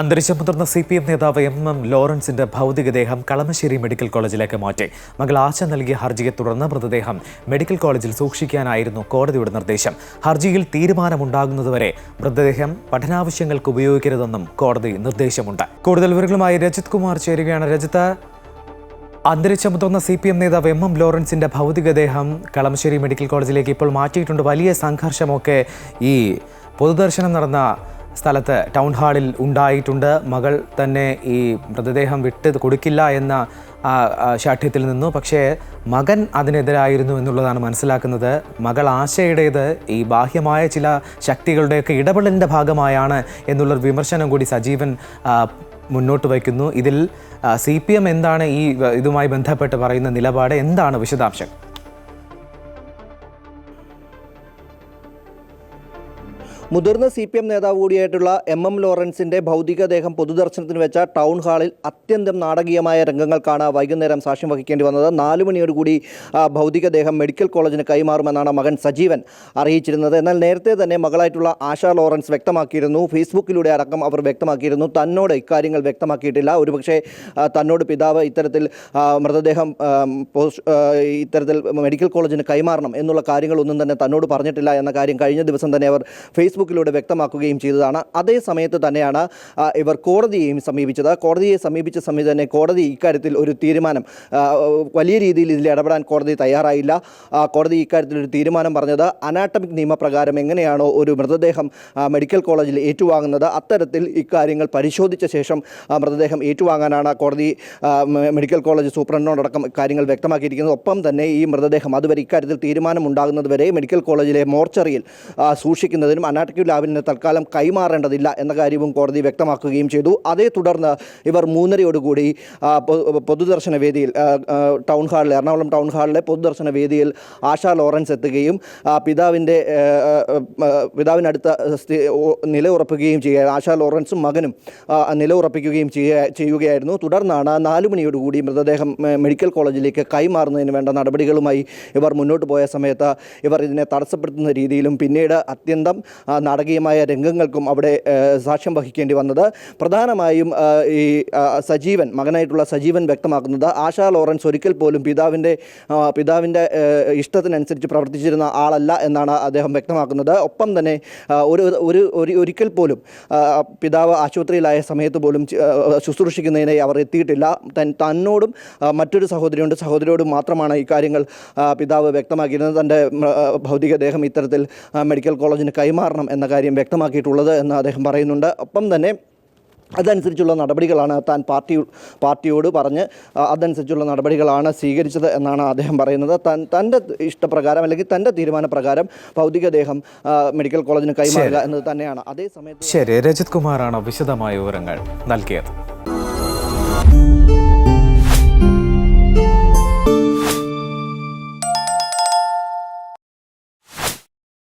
അന്തരിച്ച മുതിർന്ന C P M നേതാവ് എം എം ലോറൻസിന്റെ ഭൗതികദേഹം കളമശ്ശേരി മെഡിക്കൽ കോളേജിലേക്ക് മാറ്റി. മകൾ ആശ നൽകിയ ഹർജിയെ തുടർന്ന് മൃതദേഹം മെഡിക്കൽ കോളേജിൽ സൂക്ഷിക്കാനായിരുന്നു കോടതിയുടെ നിർദ്ദേശം. ഹർജിയിൽ തീരുമാനമുണ്ടാകുന്നതുവരെ മൃതദേഹം പഠനാവശ്യങ്ങൾക്ക് ഉപയോഗിക്കരുതെന്നും കോടതി നിർദ്ദേശമുണ്ട്. കൂടുതൽ വിവരങ്ങളുമായി രജിത് കുമാർ ചേരുകയാണ്. രജിത്ത് അന്തരിച്ച മുതിർന്ന സി പി എം നേതാവ് എം എം ലോറൻസിന്റെ ഭൗതികദേഹം കളമശ്ശേരി മെഡിക്കൽ കോളേജിലേക്ക് ഇപ്പോൾ മാറ്റിയിട്ടുണ്ട്. വലിയ സംഘർഷമൊക്കെ ഈ പൊതുദർശനം നടന്ന സ്ഥലത്ത് ടൗൺ ഹാളിൽ ഉണ്ടായിട്ടുണ്ട്. മകൾ തന്നെ ഈ മൃതദേഹം വിട്ട് കൊടുക്കില്ല എന്ന ശാഠ്യത്തിൽ നിന്നു. പക്ഷേ മകൻ അതിനെതിരായിരുന്നു എന്നുള്ളതാണ് മനസ്സിലാക്കുന്നത്. മകൾ ആശയുടേത് ഈ ബാഹ്യമായ ചില ശക്തികളുടെയൊക്കെ ഇടപെടലിന്റെ ഭാഗമായാണ് എന്നുള്ളൊരു വിമർശനം കൂടി സജീവൻ മുന്നോട്ട് വയ്ക്കുന്നു. ഇതിൽ സി എന്താണ് ഈ ഇതുമായി ബന്ധപ്പെട്ട് പറയുന്ന നിലപാട്? എന്താണ് വിശദാംശം മുതിർന്ന സി പി എം നേതാവ് കൂടിയായിട്ടുള്ള എം എം ലോറൻസിന്റെ ഭൗതികദേഹം പൊതുദർശനത്തിന് വെച്ച ടൗൺ ഹാളിൽ അത്യന്തം നാടകീയമായ രംഗങ്ങൾക്കാണ് വൈകുന്നേരം സാക്ഷ്യം വഹിക്കേണ്ടി വന്നത്. നാലു മണിയോടുകൂടി ഭൗതികദേഹം മെഡിക്കൽ കോളേജിന് കൈമാറുമെന്നാണ് മകൻ സജീവൻ അറിയിച്ചിരുന്നത്. എന്നാൽ നേരത്തെ തന്നെ മകളായിട്ടുള്ള ആശ ലോറൻസ് വ്യക്തമാക്കിയിരുന്നു. ഫേസ്ബുക്കിലൂടെ അടക്കം അവർ വ്യക്തമാക്കിയിരുന്നു. തന്നോട് ഇക്കാര്യങ്ങൾ വ്യക്തമാക്കിയിട്ടില്ല. ഒരുപക്ഷെ തന്നോട് പിതാവ് ഇത്തരത്തിൽ മൃതദേഹം ഇത്തരത്തിൽ മെഡിക്കൽ കോളേജിന് കൈമാറണം എന്നുള്ള കാര്യങ്ങളൊന്നും തന്നെ തന്നോട് പറഞ്ഞിട്ടില്ല എന്ന കാര്യം കഴിഞ്ഞ ദിവസം തന്നെ അവർ ഫേസ്ബുക്കിലൂടെ വ്യക്തമാക്കുകയും ചെയ്തതാണ്. അതേ സമയത്ത് തന്നെയാണ് ഇവർ കോടതിയെയും സമീപിച്ചത്. കോടതിയെ സമീപിച്ച സമയത്ത് തന്നെ കോടതി ഇക്കാര്യത്തിൽ ഒരു തീരുമാനം വലിയ രീതിയിൽ ഇതിൽ ഇടപെടാൻ കോടതി തയ്യാറായില്ല. കോടതി ഇക്കാര്യത്തിൽ ഒരു തീരുമാനം പറഞ്ഞത് അനാട്ടമിക് നിയമപ്രകാരം എങ്ങനെയാണോ ഒരു മൃതദേഹം മെഡിക്കൽ കോളേജിൽ ഏറ്റുവാങ്ങുന്നത് അത്തരത്തിൽ ഇക്കാര്യങ്ങൾ പരിശോധിച്ച ശേഷം മൃതദേഹം ഏറ്റുവാങ്ങാനാണ് കോടതി മെഡിക്കൽ കോളേജ് സൂപ്രണ്ടിനോടക്കം കാര്യങ്ങൾ വ്യക്തമാക്കിയിരിക്കുന്നത്. ഒപ്പം തന്നെ ഈ മൃതദേഹം അതുവരെ ഇക്കാര്യത്തിൽ തീരുമാനം ഉണ്ടാകുന്നത് വരെ മെഡിക്കൽ കോളേജിലെ മോർച്ചറിയിൽ സൂക്ഷിക്കുന്നതിനും അനാട്ടമിക് ലാബിന് തൽക്കാലം കൈമാറേണ്ടതില്ല എന്ന കാര്യവും കോടതി വ്യക്തമാക്കുകയും ചെയ്തു. അതേ തുടർന്ന് ഇവർ മൂന്നരയോടുകൂടി പൊതുദർശന വേദിയിൽ ടൗൺ ഹാളിൽ എറണാകുളം ടൗൺ ഹാളിലെ പൊതുദർശന വേദിയിൽ ആശ ലോറൻസ് എത്തുകയും പിതാവിന്റെ പിതാവിനടുത്ത നിലയുറപ്പിക്കുകയും ഓ- നില ഉറപ്പിക്കുകയും ചെയ്യുക ആശാ ലോറൻസും മകനും നിലയുറപ്പിക്കുകയും ചെയ്യുക ചെയ്യുകയായിരുന്നു. തുടർന്നാണ് നാലു മണിയോടുകൂടി മൃതദേഹം മെഡിക്കൽ കോളേജിലേക്ക് കൈമാറുന്നതിന് വേണ്ട നടപടികളുമായി ഇവർ മുന്നോട്ട് പോയ സമയത്ത് ഇവർ ഇതിനെ തടസ്സപ്പെടുത്തുന്ന രീതിയിലും പിന്നീട് അത്യന്തം നാടകീയമായ രംഗങ്ങൾക്കും അവിടെ സാക്ഷ്യം വഹിക്കേണ്ടി വന്നത്. പ്രധാനമായും ഈ സജീവൻ മകനായിട്ടുള്ള സജീവൻ വ്യക്തമാക്കുന്നത് ആശാ ലോറൻസ് ഒരിക്കൽ പോലും പിതാവിന്റെ പിതാവിന്റെ ഇഷ്ടത്തിനനുസരിച്ച് പ്രവർത്തിച്ചിരുന്ന ആളല്ല എന്നാണ് അദ്ദേഹം വ്യക്തമാക്കുന്നത്. ഒപ്പം തന്നെ ഒരു ഒരു ഒരു ഒരിക്കൽ പോലും പിതാവ് ആശുപത്രിയിലായ സമയത്ത് പോലും ശുശ്രൂഷിക്കുന്നതിനെ അവർ എത്തിയിട്ടില്ല. തന്നോടും മറ്റൊരു സഹോദരിയുണ്ട്. സഹോദരിയോടും മാത്രമാണ് ഇക്കാര്യങ്ങൾ കാര്യങ്ങൾ പിതാവ് വ്യക്തമാക്കിയിരുന്നത്. തന്റെ ഭൗതികദേഹം ഇത്തരത്തിൽ മെഡിക്കൽ കോളേജിന് കൈമാറണം എന്ന കാര്യം വ്യക്തമാക്കിയിട്ടുള്ളത് എന്ന് അദ്ദേഹം പറയുന്നുണ്ട്. ഒപ്പം തന്നെ അതനുസരിച്ചുള്ള നടപടികളാണ് താൻ പാർട്ടി പാർട്ടിയോട് പറഞ്ഞ് അതനുസരിച്ചുള്ള നടപടികളാണ് സ്വീകരിച്ചത് എന്നാണ് അദ്ദേഹം പറയുന്നത്. താൻ തന്റെ ഇഷ്ടപ്രകാരം അല്ലെങ്കിൽ തന്റെ തീരുമാനപ്രകാരം ഭൗതികദേഹം മെഡിക്കൽ കോളേജിന് കൈമാറുക എന്നത് തന്നെയാണ്. അതേ സമയത്ത് ശരി. രജിത് കുമാറാണ് വിശദമായ വിവരങ്ങൾ നൽകിയത്.